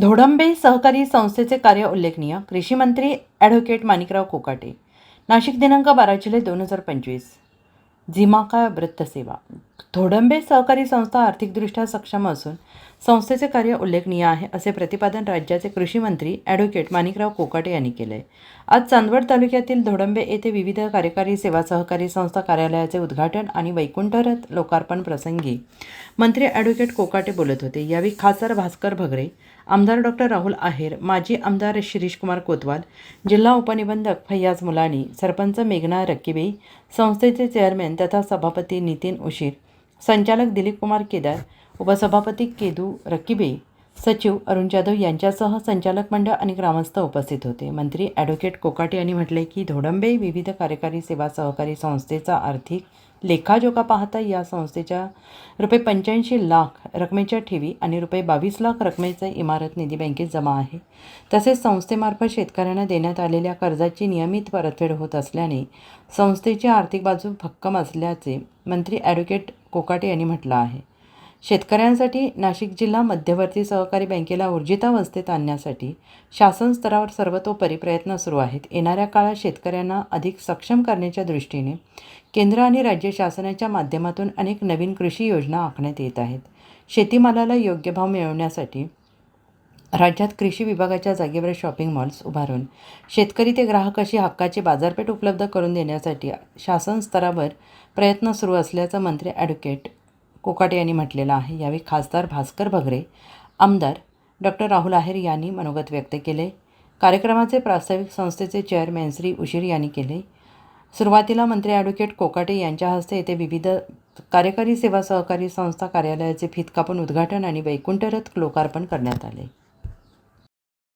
धोडंबे सहकारी संस्थेचे कार्य उल्लेखनीय. कृषी मंत्री ॲडव्होकेट माणिकराव कोकाटे. नाशिक दिनांक बारा जुलै दोन हजार पंचवीस. झिमाका वृत्तसेवा. धोडंबे सहकारी संस्था आर्थिकदृष्ट्या सक्षम असून संस्थेचे कार्य उल्लेखनीय आहे असे प्रतिपादन राज्याचे कृषी मंत्री ॲडव्होकेट माणिकराव कोकाटे यांनी केले आज चांदवड तालुक्यातील धोडंबे येथे विविध कार्यकारी सेवा सहकारी संस्था कार्यालयाचे उद्घाटन आणि वैकुंठरथ लोकार्पण प्रसंगी मंत्री ॲडव्होकेट कोकाटे बोलत होते. यावेळी खासदार भास्कर भगरे आमदार डॉक्टर राहुल आहेर माजी आमदार शिरीषकुमार कोतवाल जिल्हा उपनिबंधक फैयाज मुलानी सरपंच मेघना रक्कीबेई संस्थेचे चेअरमॅन तथा सभापती नितीन उशीर संचालक दिलीप कुमार केदार उपसभापती केदू रकिबे सचिव अरुण जाधव यांच्यासह संचालक मंडळ आणि ग्रामस्थ उपस्थित होते. मंत्री ॲडव्होकेट कोकाटे यांनी म्हटले की धोडंबे विविध कार्यकारी सेवा सहकारी संस्थेचा आर्थिक लेखाजोखा पाहता या संस्थेच्या रुपये पंच्याऐंशी लाख रकमेच्या ठेवी आणि रुपये बावीस लाख रकमेचे इमारत निधी बँकेत जमा आहे. तसेच संस्थेमार्फत शेतकऱ्यांना देण्यात आलेल्या कर्जाची नियमित परतफेड होत असल्याने संस्थेची आर्थिक बाजू भक्कम असल्याचे मंत्री ॲडव्होकेट कोकाटे यांनी म्हटलं आहे. शेतकऱ्यांसाठी नाशिक जिल्हा मध्यवर्ती सहकारी बँकेला ऊर्जितावस्थेत आणण्यासाठी शासन स्तरावर सर्वतोपरी प्रयत्न सुरू आहेत. येणाऱ्या काळात शेतकऱ्यांना अधिक सक्षम करण्याच्या दृष्टीने केंद्र आणि राज्य शासनाच्या माध्यमातून अनेक नवीन कृषी योजना आखण्यात येत आहेत. शेतीमालाला योग्य भाव मिळवण्यासाठी राज्यात कृषी विभागाच्या जागेवर शॉपिंग मॉल्स उभारून शेतकरी ते ग्राहक अशी हक्काची बाजारपेठ उपलब्ध करून देण्यासाठी शासन स्तरावर प्रयत्न सुरू असल्याचं मंत्री ॲडव्होकेट कोकाटे यांनी म्हटलेलं आहे. यावेळी खासदार भास्कर भगरे आमदार डॉक्टर राहुल आहेर यांनी मनोगत व्यक्त केले. कार्यक्रमाचे प्रास्ताविक संस्थेचे चेअरमॅन श्री उशीर यांनी केले. सुरुवातीला मंत्री ॲडव्होकेट कोकाटे यांच्या हस्ते येथे विविध कार्यकारी सेवा सहकारी संस्था कार्यालयाचे फीत कापून उद्घाटन आणि वैकुंठरथ लोकार्पण करण्यात आले.